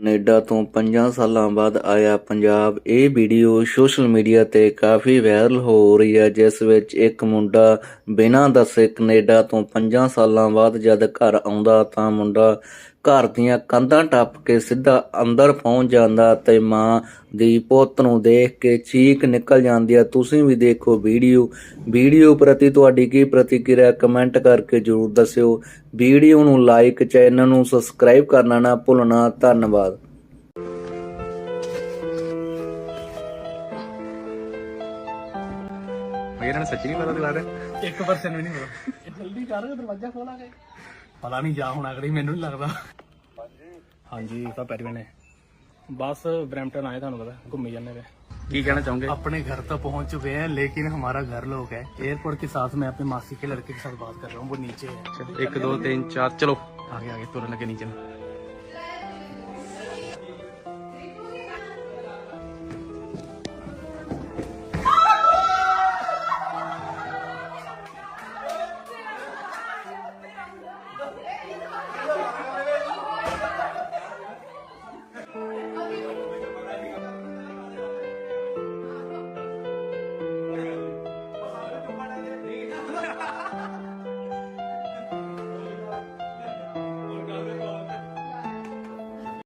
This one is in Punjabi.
ਕੈਨੇਡਾ ਤੋਂ 5 ਸਾਲਾਂ ਬਾਅਦ ਆਇਆ ਪੰਜਾਬ। ਇਹ ਵੀਡੀਓ ਸੋਸ਼ਲ ਮੀਡੀਆ ਤੇ ਕਾਫੀ ਵਾਇਰਲ ਹੋ ਰਹੀ ਹੈ, ਜਿਸ ਵਿੱਚ ਇੱਕ ਮੁੰਡਾ ਬਿਨਾਂ ਦੱਸੇ ਕੈਨੇਡਾ ਤੋਂ 5 ਸਾਲਾਂ ਬਾਅਦ ਜਦ ਘਰ ਆਉਂਦਾ ਤਾਂ ਮੁੰਡਾ ਘਰ ਦੀਆਂ ਕੰਧਾਂ ਟੱਪ ਕੇ ਸਿੱਧਾ ਅੰਦਰ ਪਹੁੰਚ ਜਾਂਦਾ ਤੇ ਮਾਂ ਦੀ ਪੁੱਤ ਨੂੰ ਦੇਖ ਕੇ ਚੀਕ ਨਿਕਲ ਜਾਂਦੀ ਹੈ ਤੁਸੀਂ ਵੀ ਦੇਖੋ ਵੀਡੀਓ। ਵੀਡੀਓ ਪ੍ਰਤੀ ਤੁਹਾਡੀ ਕੀ ਪ੍ਰਤੀਕਿਰਿਆ ਕਮੈਂਟ ਕਰਕੇ ਜਰੂਰ ਦੱਸਿਓ। ਵੀਡੀਓ ਨੂੰ ਲਾਈਕ ਚੈਨਲ ਨੂੰ ਸਬਸਕ੍ਰਾਈਬ ਕਰਨਾ ਨਾ ਭੁੱਲਣਾ। ਧੰਨਵਾਦ। ਇਹਨਾਂ ਨੇ ਸੱਚੀ ਨਹੀਂ ਪਤਾ ਦਿਲਾ ਰਿਹਾ 1% ਵੀ ਨਹੀਂ ਪਤਾ ਜਲਦੀ ਕਰ ਦਰਵਾਜ਼ਾ ਖੋਲਾਂਗੇ ਪਤਾ ਨਹੀਂ ਜਾ ਹੁਣ ਅਗਲੀ ਮੈਨੂੰ ਨਹੀਂ ਲੱਗਦਾ ਹਾਂਜੀ ਤਾਂ ਪੈਰਵੇ ਨੇ ਬਸ ਬ੍ਰੈਂਪਟਨ ਆਏ ਤੁਹਾਨੂੰ ਪਤਾ ਘੁੰਮੀ ਜਾਂਦੇ ਵੇ ਕੀ ਕਹਿਣਾ ਚਾਹੋਗੇ अपने घर तक पहुंच चुके हैं लेकिन हमारा घर लोग है एयरपोर्ट के साथ मैं अपने मासी के लड़के के साथ बात कर रहा हूँ वो नीचे है एक दो तीन चार चलो आगे आगे तुरंत लगे नीचे